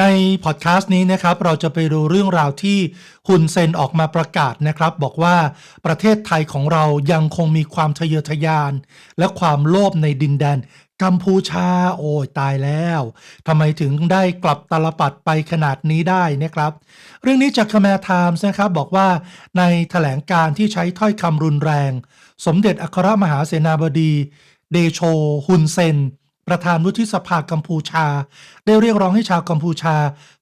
ในพอดแคสต์นี้นะครับเราจะไปดูเรื่องราวที่ฮุนเซนออกมาประกาศนะครับ บอกว่าประเทศไทยของเรายังคงมีความทะเยอทะยาน และความโลภในดินแดนกัมพูชาโอ้ยตายแล้วทำไมถึงได้กลับตลปัดไปขนาดนี้ได้นะครับ เรื่องนี้จากค m ม r Times นะครับบอกว่าในแถลงการที่ใช้ถ้อยคำรุนแรง สมเด็จอัครมหาเสนาบดี เดโชฮุนเซน ประธานวุฒิสภากัมพูชา ได้เรียกร้องให้ชาวกัมพูชา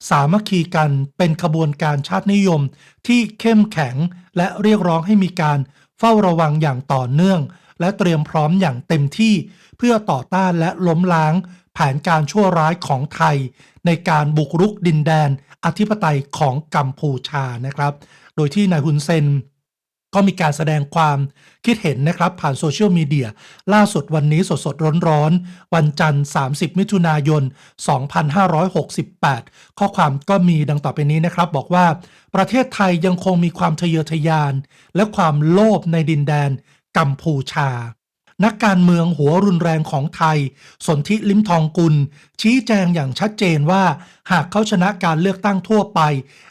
สามัคคีกันเป็นขบวนการชาตินิยม ที่เข้มแข็งและเรียกร้องให้มีการเฝ้าระวังอย่างต่อเนื่อง และเตรียมพร้อมอย่างเต็มที่ เพื่อต่อต้านและล้มล้าง แผนการชั่วร้ายของไทย ในการบุกรุกดินแดน อธิปไตยของกัมพูชานะครับ โดยที่นายฮุนเซน ก็มีการแสดงความคิดเห็นนะครับผ่านโซเชียลมีเดียล่าสุดวันนี้สดๆร้อนๆวันจันทร์ 30 มิถุนายน 2568 ข้อความก็มีดังต่อไปนี้นะครับ บอกว่าประเทศไทยยังคงมีความทะเยอทะยาน และความโลภในดินแดนกัมพูชา นักการเมืองหัวรุนแรงของไทย สนธิลิมทองกุล ชี้แจงอย่างชัดเจนว่า หากเขาชนะการเลือกตั้งทั่วไป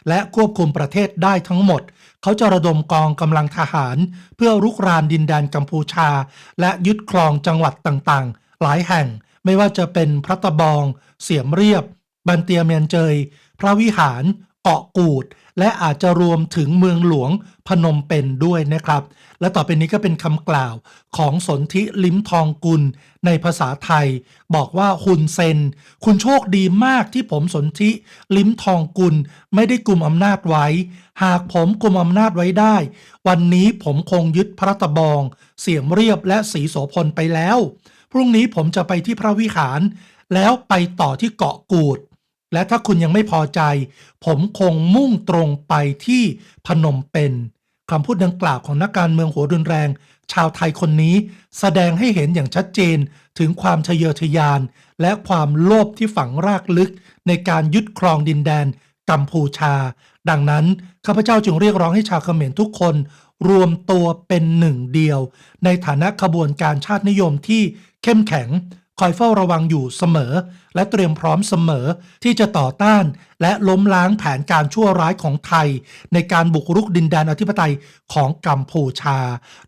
และควบคุมประเทศได้ทั้งหมด เขาจะระดมกองกำลังทหาร เพื่อรุกรานดินแดนกัมพูชา และยึดครองจังหวัดต่างๆ หลายแห่งไม่ว่าจะเป็นพระตะบอง เสียมเรียบ บันเตียเมียนเจย พระวิหาร เกาะกูด และอาจจะรวมถึงเมืองหลวงพนมเปญด้วยนะครับ และต่อไปนี้ก็เป็นคำกล่าวของสนธิลิ้มทองกุล ในภาษาไทย บอกว่าฮุนเซน คุณโชคดีมากที่ผมสนธิลิ้มทองกุล ไม่ได้กลุ่มอำนาจไว้ หากผมกลุ่มอำนาจไว้ได้ วันนี้ผมคงยึดพระตะบอง เสียมเรียบและสีโสพลไปแล้ว พรุ่งนี้ผมจะไปที่พระวิหาร แล้วไปต่อที่เกาะกูด และถ้าคุณยังไม่พอใจ ผมคงมุ่งตรงไปที่พนมเปญคำพูดดังกล่าวของนักการเมืองหัวรุนแรง ชาวไทยคนนี้ แสดงให้เห็นอย่างชัดเจนถึงความทะเยอทะยาน และความโลภที่ฝังรากลึก ในการยึดครองดินแดนกัมพูชา ดังนั้นข้าพเจ้าจึงเรียกร้องให้ชาวเขมรทุกคน รวมตัวเป็นหนึ่งเดียว ในฐานะขบวนการชาตินิยมที่เข้มแข็ง คอยเฝ้าระวังอยู่เสมอ และเตรียมพร้อมเสมอที่จะต่อต้าน และล้มล้างแผนการชั่วร้ายของไทย ในการบุกรุกดินแดนอธิปไตยของกัมพูชา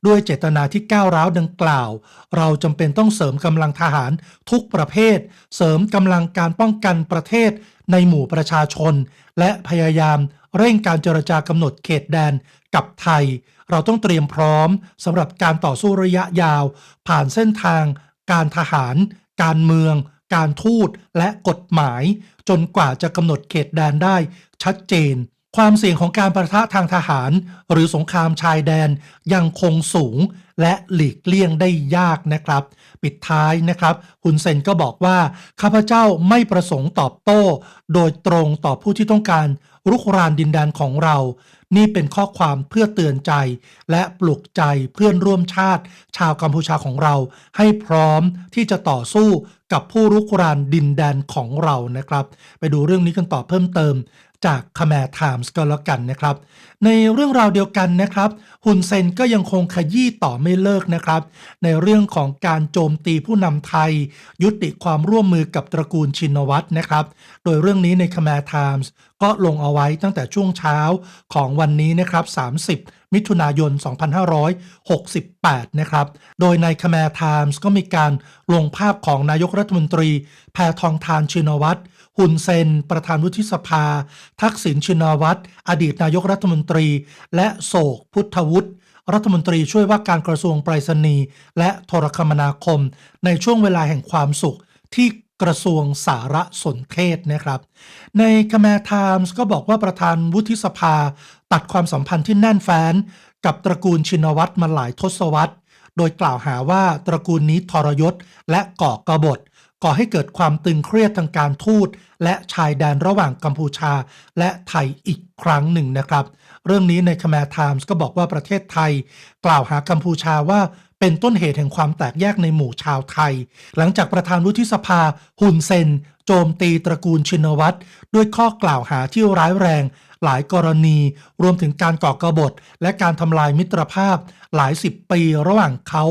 ด้วยเจตนาที่ก้าวร้าวดังกล่าว เราจำเป็นต้องเสริมกำลังทหารทุกประเภท เสริมกำลังการป้องกันประเทศในหมู่ประชาชน และพยายามเร่งการเจรจากำหนดเขตแดนกับไทย เราต้องเตรียมพร้อมสำหรับการต่อสู้ระยะยาว ผ่านเส้นทางการทหาร การเมือง การทูตและกฎหมาย จนกว่าจะกำหนดเขตแดนได้ชัดเจน ความเสี่ยงของการประทะทางทหาร หรือสงครามชายแดนยังคงสูง และหลีกเลี่ยงได้ยากนะครับ ปิดท้ายนะครับฮุนเซนก็บอกว่า ข้าพเจ้าไม่ประสงค์ตอบโต้ โดยตรงต่อผู้ที่ต้องการรุกรานดินแดนของเรา นี่เป็นข้อความเพื่อเตือนใจ และปลุกใจเพื่อนร่วมชาติ ชาวกัมพูชาของเรา ให้พร้อมที่จะต่อสู้กับผู้รุกรานดินแดนของเรานะครับ ไปดูเรื่องนี้กันต่อเพิ่มเติม จากค m ม r Times ก็แล้วกันนะครับ ในเรื่องราวเดียวกันนะครับฮุนเซนก็ยังคงขยี้ต่อไม่เลิกนะครับ ในเรื่องของการโจมตีผู้นำไทย ยุติความร่วมมือกับตระกูลชินวัตรนะครับ โดยเรื่องนี้ในค m ม r Times ก็ลงเอาไว้ตั้งแต่ช่วงเช้าของวันนี้นะครับ 30มิถุนายน 2568 นะครับ โดยในค m ม r Times ก็มีการลงภาพของนายกรัฐมนตรี แพทองทานชินวัตร ฮุนเซน ประธานวุฒิสภา ทักษิณชินวัตร อดีตนายกรัฐมนตรี และโศกพุทธวุฒิรัฐมนตรีช่วยว่าการกระทรวงไปรษณีย์และโทรคมนาคม ในช่วงเวลาแห่งความสุขที่กระทรวงสารสนเทศนะครับ ในค m ม r Times ก็บอกว่าประธานวุฒิสภา ตัดความสัมพันธ์ที่แน่นแฟ้น กับตระกูลชินวัตรมาหลายทศวรรษ โดยกล่าวหาว่าตระกูลนี้ทรยศและก่อกบฏ ก่อให้เกิดความตึงเครียดทางการทูต และชายแดนระหว่างกัมพูชา และไทยอีกครั้งหนึ่งนะครับ เรื่องนี้ในคม r Times ก็บอกว่าประเทศไทย กล่าวหากัมพูชาว่าเป็นต้นเหตุแห่งความแตกแยกในหมู่ชาวไทย หลังจากประธานวุฒิสภาฮุนเซน โจมตีตระกูลชินวัตรด้วยข้อกล่าวหาที่ร้ายแรง หลายกรณี รวมถึงการก่อกบฏ และการทำลายมิตรภาพ หลายสิบปีระหว่างเขา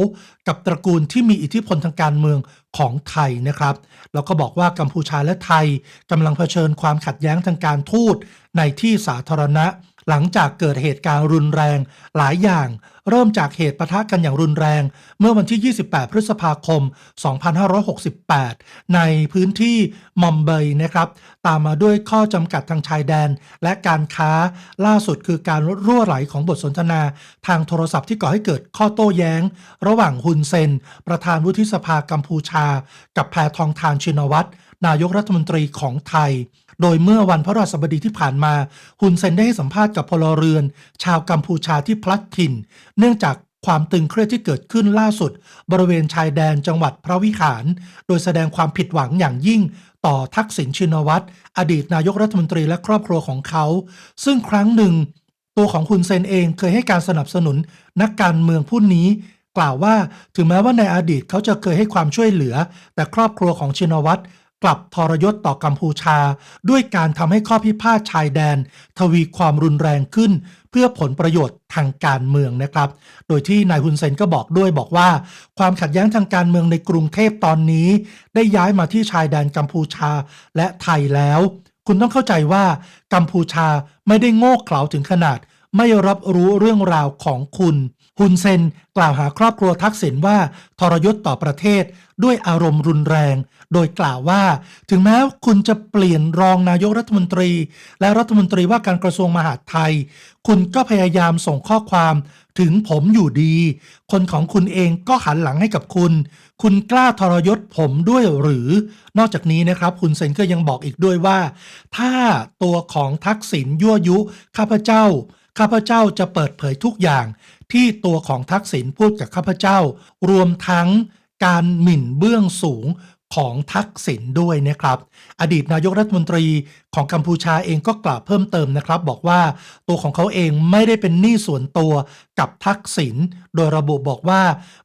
กับตระกูลที่มีอิทธิพลทางการเมืองของไทยนะครับ แล้วก็บอกว่ากัมพูชาและไทยกำลังเผชิญความขัดแย้งทางการทูตในที่สาธารณะ หลังจากเกิดเหตุการณ์รุนแรง หลายอย่าง เริ่มจากเหตุปะทะกันอย่างรุนแรง เมื่อวันที่ 28 พฤษภาคม 2568 ในพื้นที่มอมเบย์นะครับ ตามมาด้วยข้อจำกัดทางชายแดน และการค้าล่าสุดคือการรั่วไหลของบทสนทนา ทางโทรศัพท์ที่ก่อให้เกิดข้อโต้แย้ง ระหว่างฮุนเซน ประธานวุฒิสภากัมพูชา กับแพทองทานชินวัตรนายกรัฐมนตรีของไทย โดยเมื่อวันพระราชบดีที่ผ่านมาฮุนเซนได้ให้สัมภาษณ์กับพลเรือน ชาวกัมพูชาที่พลัดถิ่น เนื่องจากความตึงเครียดที่เกิดขึ้นล่าสุด บริเวณชายแดนจังหวัดพระวิหาร โดยแสดงความผิดหวังอย่างยิ่ง ต่อทักษิณชินวัตรอดีตนายกรัฐมนตรีและครอบครัวของเขา ซึ่งครั้งหนึ่ง ตัวของคุณเซนเองเคยให้การสนับสนุน นักการเมืองผู้นี้ กล่าวว่าถึงแม้ว่าในอดีตเขาจะเคยให้ความช่วยเหลือ แต่ครอบครัวของชินวัตร กลับทรยศต่อกัมพูชา ด้วยการทำให้ข้อพิพาทชายแดน ทวีความรุนแรงขึ้น เพื่อผลประโยชน์ทางการเมืองนะครับ โดยที่นายฮุนเซนก็บอกด้วยบอกว่า ความขัดแย้งทางการเมืองในกรุงเทพตอนนี้ ได้ย้ายมาที่ชายแดนกัมพูชาและไทยแล้ว คุณต้องเข้าใจว่ากัมพูชาไม่ได้โง่เขลาถึงขนาดไม่รับรู้เรื่องราวของคุณ ฮุนเซนกล่าวหาครอบครัวทักษิณว่าทรยศต่อประเทศด้วยอารมณ์รุนแรง โดยกล่าวว่า ถึงแม้คุณจะเปลี่ยนรองนายกรัฐมนตรี และรัฐมนตรีว่าการกระทรวงมหาดไทย คุณก็พยายามส่งข้อความถึงผมอยู่ดี คนของคุณเองก็หันหลังให้กับคุณ คุณกล้าทรยศผมด้วยหรือ นอกจากนี้นะครับ คุณเซนก็ยังบอกอีกด้วยว่า ถ้าตัวของทักษิณยั่วยุข้าพเจ้า ข้าพเจ้าจะเปิดเผยทุกอย่าง ที่ตัวของทักษิณพูดกับข้าพเจ้า รวมทั้งการหมิ่นเบื้องสูงของทักษิณด้วยนะครับ อดีตนายกรัฐมนตรีของกัมพูชาเองก็กล่าวเพิ่มเติมนะครับ บอกว่าตัวของเขาเองไม่ได้เป็นหนี้ส่วนตัวกับทักษิณโดยระบุบอกว่า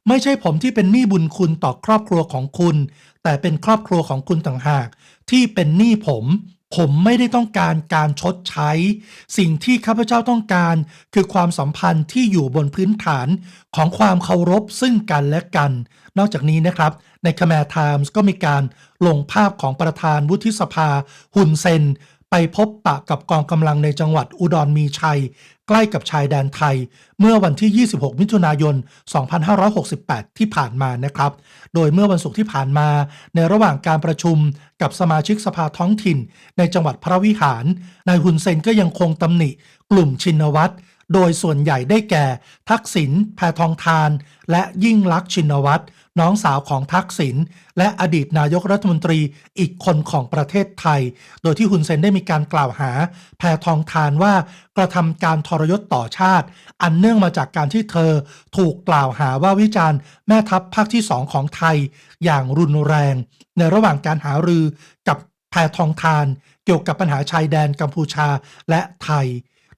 ไม่ใช่ผมที่เป็นหนี้บุญคุณต่อครอบครัวของคุณ แต่เป็นครอบครัวของคุณต่างหาก ที่เป็นหนี้ผม ผมไม่ได้ต้องการการชดใช้ สิ่งที่ข้าพเจ้าต้องการ คือความสัมพันธ์ที่อยู่บนพื้นฐานของความเคารพซึ่งกันและกัน นอกจากนี้นะครับ ในคมแม r Times ก็มีการลงภาพของประธานวุฒิสภาฮุนเซน ไปพบปะกับกองกำลังในจังหวัดอุดรมีชัย ใกล้กับชายแดนไทย เมื่อวันที่ 26 มิถุนายน 2568 ที่ผ่านมานะครับ โดยเมื่อวันศุกร์ที่ผ่านมา ในระหว่างการประชุมกับสมาชิกสภาท้องถิ่น ในจังหวัดพระวิหาร นายฮุนเซนก็ยังคงตำหนิกลุ่มชินวัตรโดยส่วนใหญ่ได้แก่ ทักษิณแพทองทาน และยิ่งลักษณ์ชินวัตร น้องสาวของทักษิณและอดีตนายกรัฐมนตรีอีกคนของประเทศไทย โดยที่ฮุนเซนได้มีการกล่าวหา แพทองทานว่ากระทำการทรยศต่อชาติ อันเนื่องมาจากการที่เธอถูกกล่าวหาว่าวิจารณ์แม่ทัพภาคที่สองของไทย อย่างรุนแรง ในระหว่างการหารือกับแพทองทาน เกี่ยวกับปัญหาชายแดนกัมพูชาและไทย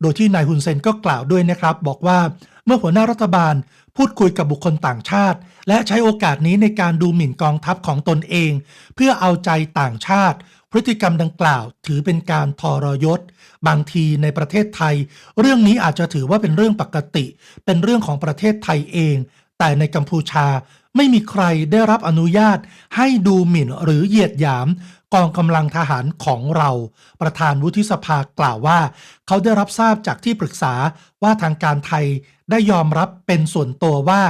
โดยที่นายฮุนเซนก็กล่าวด้วยนะครับ บอกว่าเมื่อหัวหน้ารัฐบาล พูดคุยกับบุคคลต่างชาติ และใช้โอกาสนี้ในการดูหมิ่นกองทัพของตนเอง เพื่อเอาใจต่างชาติ พฤติกรรมดังกล่าว ถือเป็นการทรยศ บางทีในประเทศไทย เรื่องนี้อาจจะถือว่าเป็นเรื่องปกติ เป็นเรื่องของประเทศไทยเอง แต่ในกัมพูชาไม่มีใครได้รับอนุญาตให้ดูหมิ่นหรือเหยียดหยาม กองกำลังทหารของเรา ประธานวุฒิสภากล่าวว่า เขาได้รับทราบจากที่ปรึกษาว่าทางการไทยได้ยอมรับเป็นส่วนตัวว่า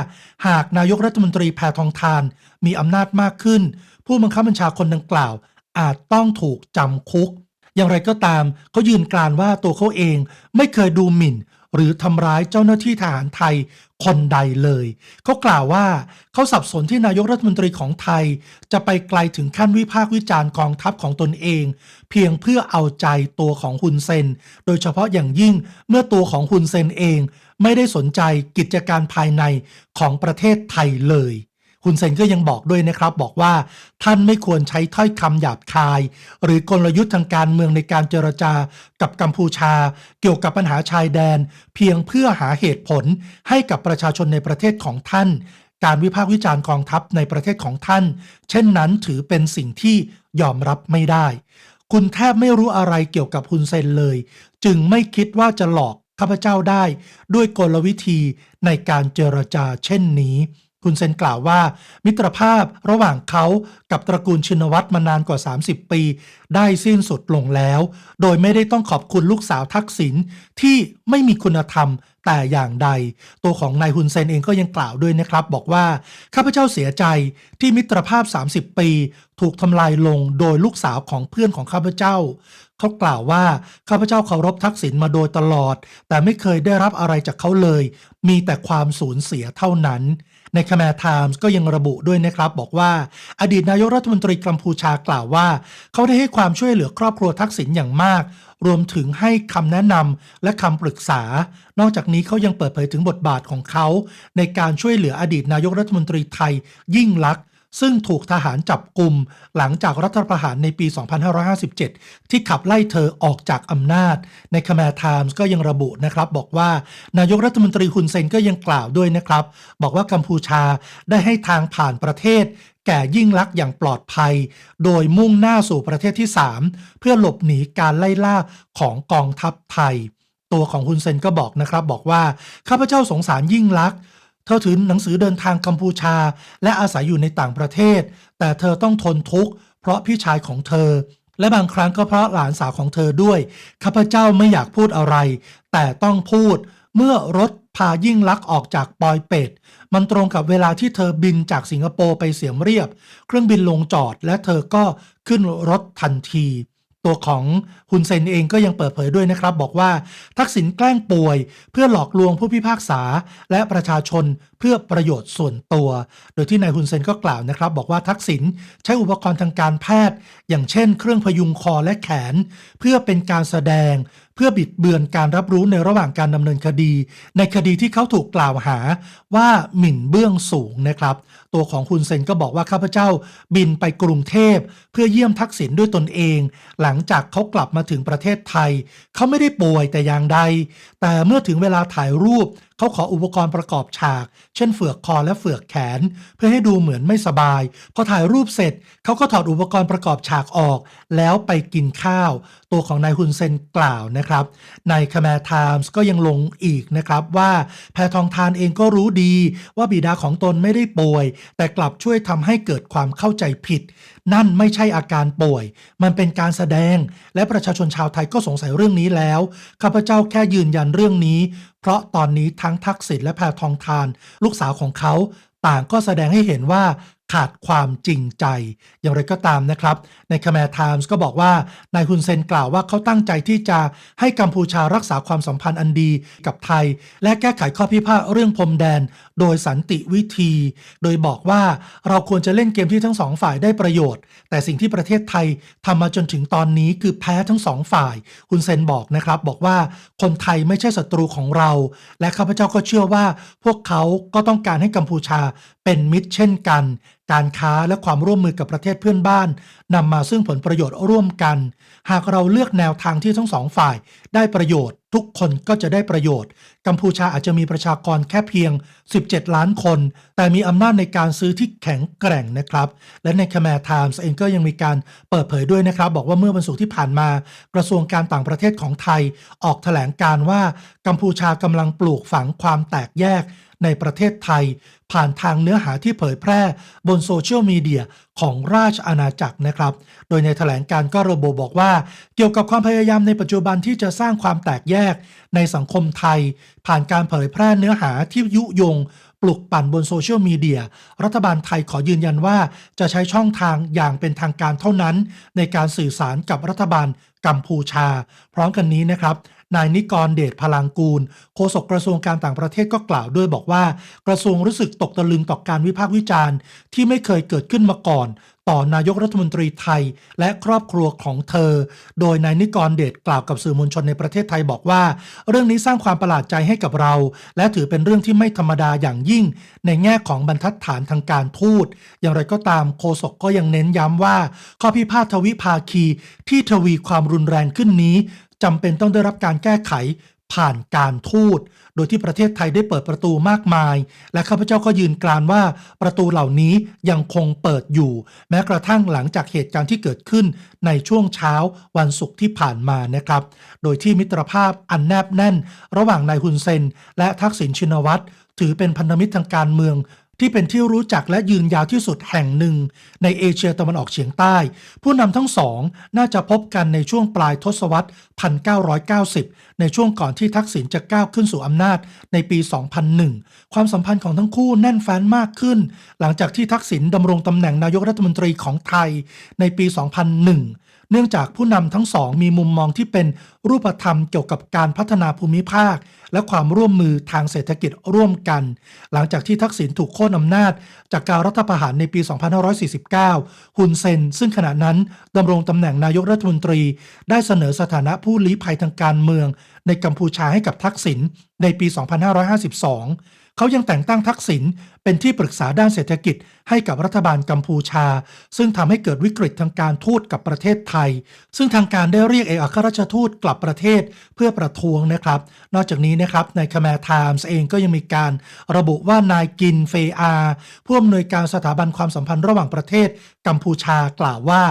หากนายกรัฐมนตรีแพทองทาน มีอำนาจมากขึ้น ผู้บังคับบัญชาคนดังกล่าว อาจต้องถูกจำคุก อย่างไรก็ตามเขายืนกรานว่าตัวเขาเองไม่เคยดูหมิ่น หรือทำร้ายเจ้าหน้าที่ทหารไทย คนใดเลย เขากล่าวว่าเขาสับสนที่นายกรัฐมนตรีของไทย จะไปไกลถึงขั้นวิพากษ์วิจารณ์กองทัพของตนเอง เพียงเพื่อเอาใจตัวของฮุนเซน โดยเฉพาะอย่างยิ่งเมื่อตัวของฮุนเซนเอง ไม่ได้สนใจกิจการภายในของประเทศไทยเลย คุณเซนก็ยังบอกด้วยนะครับบอกว่าท่านไม่ควรใช้ถ้อยคำหยาบคาย หรือกลยุทธ์ทางการเมืองในการเจรจากับกัมพูชา เกี่ยวกับปัญหาชายแดน เพียงเพื่อหาเหตุผลให้กับประชาชนในประเทศของท่าน การวิพากษ์วิจารณ์กองทัพในประเทศของท่าน เช่นนั้นถือเป็นสิ่งที่ยอมรับไม่ได้ คุณแทบไม่รู้อะไรเกี่ยวกับฮุนเซนเลย จึงไม่คิดว่าจะหลอกข้าพเจ้าได้ ด้วยกลวิธีในการเจรจาเช่นนี้ คุณเซนกล่าวว่า มิตรภาพระหว่างเขากับตระกูลชินวัตรมานานกว่า 30 ปี ได้สิ้นสุดลงแล้ว โดยไม่ได้ต้องขอบคุณลูกสาวทักษิณที่ไม่มีคุณธรรมแต่อย่างใด ตัวของนายฮุนเซนเองก็ยังกล่าวด้วยนะครับ บอกว่า ข้าพเจ้าเสียใจที่มิตรภาพ 30 ปี ถูกทำลายลงโดยลูกสาวของเพื่อนของข้าพเจ้า เขากล่าวว่าข้าพเจ้าเคารพทักษิณมาโดยตลอด แต่ไม่เคยได้รับอะไรจากเขาเลย มีแต่ความสูญเสียเท่านั้น ในค m ม r Times ก็ยังระบุด้วยนะครับ บอกว่า อดีตนายกรัฐมนตรีกัมพูชากล่าวว่า เขาได้ให้ความช่วยเหลือครอบครัวทักษิณอย่างมาก รวมถึงให้คำแนะนำและคำปรึกษา นอกจากนี้เขายังเปิดเผยถึงบทบาทของเขา ในการช่วยเหลืออดีตนายกรัฐมนตรีไทย ยิ่งลักษ ซึ่งถูกทหารจับกลุ่มหลังจากรัฐประหารในปี 2557 ที่ขับไล่เธอออกจากอำนาจ ในคม r Times ก็ยังระบุนะครับ บอกว่านายกรัฐมนตรีฮุนเซนก็ยังกล่าวด้วยนะครับ บอกว่ากัมพูชาได้ให้ทางผ่านประเทศ แก่ยิ่งลักษณ์อย่างปลอดภัย โดยมุ่งหน้าสู่ประเทศที่ 3 เพื่อหลบหนีการไล่ล่าของกองทัพไทย ตัวของฮุนเซนก็บอกนะครับบอกว่าข้าพเจ้าสงสารยิ่งลักษณ์ ธอถือหนังสือเดินทางกัมพูชา และอาศัยอยู่ในต่างประเทศ แต่เธอต้องทนทุกข์เพราะพี่ชายของเธอ และบางครั้งก็เพราะหลานสาวของเธอด้วย ข้าพเจ้าไม่อยากพูดอะไร แต่ต้องพูด เมื่อรถพายิ่งลักษณ์ออกจากปอยเป็ด มันตรงกับเวลาที่เธอบินจากสิงคโปร์ไปเสียมเรียบ เครื่องบินลงจอดและเธอก็ขึ้นรถทันที ตัวของฮุนเซนเองก็ยังเปิดเผยด้วยนะครับ บอกว่าทักษิณแกล้งป่วย เพื่อหลอกลวงผู้พิพากษา และประชาชนเพื่อประโยชน์ส่วนตัว โดยที่นายฮุนเซนก็กล่าวนะครับ บอกว่าทักษิณใช้อุปกรณ์ทางการแพทย์ อย่างเช่น เครื่องพยุงคอและแขน เพื่อเป็นการแสดง เพื่อบิดเบือนการรับรู้ในระหว่างการดำเนินคดี ในคดีที่เขาถูกกล่าวหาว่าหมิ่นเบื้องสูงนะครับ ตัวของคุณเซนก็บอกว่าข้าพเจ้าบินไปกรุงเทพ เพื่อเยี่ยมทักษิณด้วยตนเอง หลังจากเขากลับมาถึงประเทศไทย เขาไม่ได้ป่วยแต่อย่างใด แต่เมื่อถึงเวลาถ่ายรูป เขาขออุปกรณ์ประกอบฉาก เช่นเฟือกคอและเฟือกแขน เพื่อให้ดูเหมือนไม่สบาย พอถ่ายรูปเสร็จเขาก็ถอดอุปกรณ์ประกอบฉากออก แล้วไปกินข้าว ตัวของนายฮุนเซนกล่าวนะครับ ในค m ม r Times ก็ยังลงอีกนะครับว่าแพทองทานเองก็รู้ดี ว่าบิดาของตนไม่ได้ป่วย แต่กลับช่วยทำให้เกิดความเข้าใจผิด นั่นไม่ใช่อาการป่วย มันเป็นการแสดง และประชาชนชาวไทยก็สงสัยเรื่องนี้แล้ว ข้าพเจ้าแค่ยืนยันเรื่องนี้ เพราะตอนนี้ทั้งทักษิณและแพทองทาน ลูกสาวของเขา ต่างก็แสดงให้เห็นว่า ขาดความจริงใจ อย่างไรก็ตามนะครับ ในค m ม r Times ก็บอกว่านายฮุนเซนกล่าวว่าเขาตั้งใจที่จะให้กัมพูชารักษาความสัมพันธ์อันดีกับไทย และแก้ไขข้อพิพาทเรื่องพรมแดน โดยสันติวิธี โดยบอกว่าเราควรจะเล่นเกมที่ทั้งสองฝ่ายได้ประโยชน์ แต่สิ่งที่ประเทศไทยทำมาจนถึงตอนนี้คือแพ้ทั้งสองฝ่ายคุณเซนบอกนะครับบอกว่าคนไทยไม่ใช่ศัตรูของเรา และข้าพเจ้าก็เชื่อว่าพวกเขาก็ต้องการให้กัมพูชา เป็นมิตรเช่นกัน การค้าและความร่วมมือกับประเทศเพื่อนบ้านนำมาซึ่งผลประโยชน์ร่วมกัน หากเราเลือกแนวทางที่ทั้งสองฝ่าย ได้ประโยชน์ ทุกคนก็จะได้ประโยชน์ กัมพูชาอาจจะมีประชากรแค่เพียง 17 ล้านคน แต่มีอำนาจในการซื้อที่แข็งแกร่งนะครับ และในค m ม r Times เองก็ยังมีการเปิดเผยด้วยนะครับ บอกว่าเมื่อวันศุกร์ที่ผ่านมา กระทรวงการต่างประเทศของไทย ออกแถลงการว่ากัมพูชากำลังปลูกฝังความแตกแยก ในประเทศไทย ผ่านทางเนื้อหาที่เผยแพร่บนโซเชียลมีเดียของราชอาณาจักรนะครับ โดยในแถลงการก็ระบุบอกว่า เกี่ยวกับความพยายามในปัจจุบันที่จะสร้างความแตกแยกในสังคมไทย ผ่านการเผยแพร่เนื้อหาที่ยุยงปลุกปั่นบนโซเชียลมีเดีย รัฐบาลไทยขอยืนยันว่าจะใช้ช่องทางอย่างเป็นทางการเท่านั้น ในการสื่อสารกับรัฐบาลกัมพูชา พร้อมกันนี้นะครับ นายนิกรเดชพลังกูล โฆษกกระทรวงการต่างประเทศก็กล่าวด้วยบอกว่า กระทรวงรู้สึกตกตะลึงต่อการวิพากษ์วิจารณ์ ที่ไม่เคยเกิดขึ้นมาก่อน ต่อนายกรัฐมนตรีไทย และครอบครัวของเธอ โดยนายนิกรเดชกล่าวกับสื่อมวลชนในประเทศไทยบอกว่า เรื่องนี้สร้างความประหลาดใจให้กับเรา และถือเป็นเรื่องที่ไม่ธรรมดาอย่างยิ่ง ในแง่ของบรรทัดฐานทางการทูตอย่างไรก็ตามโฆษกก็ยังเน้นย้ำว่า ข้อพิพาททวิภาคีที่ทวีความรุนแรงขึ้นนี้ จำเป็นต้องได้รับการแก้ไขผ่านการทูต โดยที่ประเทศไทยได้เปิดประตูมากมาย และข้าพเจ้าก็ยืนกรานว่าประตูเหล่านี้ยังคงเปิดอยู่ แม้กระทั่งหลังจากเหตุการณ์ที่เกิดขึ้นในช่วงเช้าวันศุกร์ที่ผ่านมานะครับ โดยที่มิตรภาพอันแนบแน่น ระหว่างนายฮุนเซน และทักษิณชินวัตรถือเป็นพันธมิตรทางการเมือง ที่เป็นที่รู้จักและยืนยาวที่สุดแห่งหนึ่ง ในเอเชียตะวันออกเฉียงใต้ ผู้นำทั้งสองน่าจะพบกันในช่วงปลายทศวรรษ 1990 ในช่วงก่อนที่ทักษิณจะก้าวขึ้นสู่อำนาจในปี 2001 ความสัมพันธ์ของทั้งคู่แน่นแฟ้นมากขึ้น หลังจากที่ทักษิณดำรงตำแหน่งนายกรัฐมนตรีของไทยในปี 2001 เนื่องจากผู้นำทั้งสองมีมุมมองที่เป็นรูปธรรมเกี่ยวกับการพัฒนาภูมิภาค และความร่วมมือทางเศรษฐกิจร่วมกัน หลังจากที่ทักษิณถูกโค่นอำนาจ จากการรัฐประหารในปี 2549 ฮุนเซน ซึ่งขณะนั้นดำรงตำแหน่งนายกรัฐมนตรี ได้เสนอสถานะผู้ลี้ภัยทางการเมือง ในกัมพูชาให้กับทักษิณในปี 2552 เขายังแต่งตั้งทักษิณเป็นที่ปรึกษาด้านเศรษฐกิจให้กับรัฐบาลกัมพูชา ซึ่งทำให้เกิดวิกฤตทางการทูตกับประเทศไทย ซึ่งทางการได้เรียกเอกอัครราชทูตกลับประเทศเพื่อประท้วงนะครับ นอกจากนี้นะครับในค m ม r Times เองก็ยังมีการระบุว่านายกินเฟอาผู้อำนวยการสถาบันความสัมพันธ์ระหว่างประเทศกัมพูชากล่าวว่า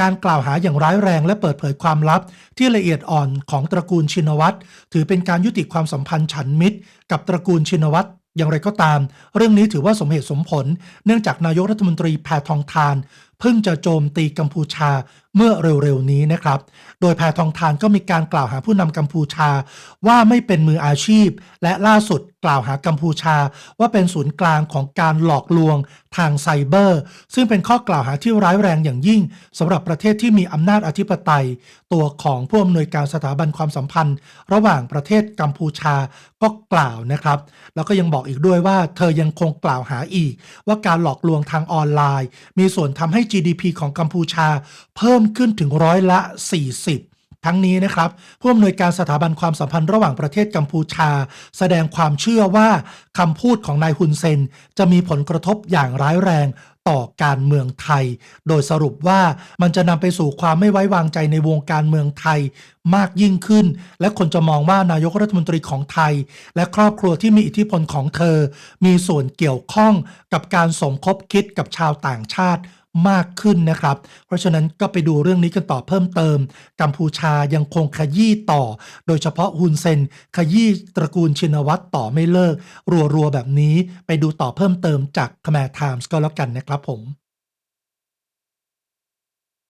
การกล่าวหาอย่างร้ายแรงและเปิดเผยความลับ ที่ละเอียดอ่อนของตระกูลชินวัตรถือเป็นการยุติความสัมพันธ์ฉันมิตรกับตระกูลชินวัตรอย่างไรก็ตาม เรื่องนี้ถือว่าสมเหตุสมผล เนื่องจากนายกรัฐมนตรีแพทองทาน เพิ่งจะโจมตีกัมพูชา เมื่อเร็วๆนี้นะครับ โดยแพทองทานก็มีการกล่าวหาผู้นำกัมพูชา ว่าไม่เป็นมืออาชีพ และล่าสุดกล่าวหากัมพูชา ว่าเป็นศูนย์กลางของการหลอกลวงทางไซเบอร์ ซึ่งเป็นข้อกล่าวหาที่ร้ายแรงอย่างยิ่งสำหรับประเทศที่มีอำนาจอธิปไตย ตัวของผู้อำนวยการสถาบันความสัมพันธ์ ระหว่างประเทศกัมพูชาก็กล่าวนะครับ แล้วก็ยังบอกอีกด้วยว่าเธอยังคงกล่าวหาอีก ว่าการหลอกลวงทางออนไลน์ มีส่วนทำให้ GDP ของกัมพูชา เพิ่มขึ้นถึงร้อยละ 40ทั้งนี้นะครับผู้อำนวยการสถาบันความสัมพันธ์ระหว่างประเทศกัมพูชา แสดงความเชื่อว่าคำพูดของนายฮุนเซน จะมีผลกระทบอย่างร้ายแรงต่อการเมืองไทย โดยสรุปว่ามันจะนำไปสู่ความไม่ไว้วางใจในวงการเมืองไทยมากยิ่งขึ้น และคนจะมองว่านายกรัฐมนตรีของไทย และครอบครัวที่มีอิทธิพลของเธอ มีส่วนเกี่ยวข้องกับการสมคบคิดกับชาวต่างชาติ มากขึ้นนะครับ เพราะฉะนั้นก็ไปดูเรื่องนี้กันต่อเพิ่มเติม กัมพูชายังคงขยี้ต่อ โดยเฉพาะฮุนเซนขยี้ตระกูลชินวัตรต่อไม่เลิก รัวๆแบบนี้ไปดูต่อเพิ่มเติมจากคแมร์ไทมส์ก็แล้วกันนะครับผม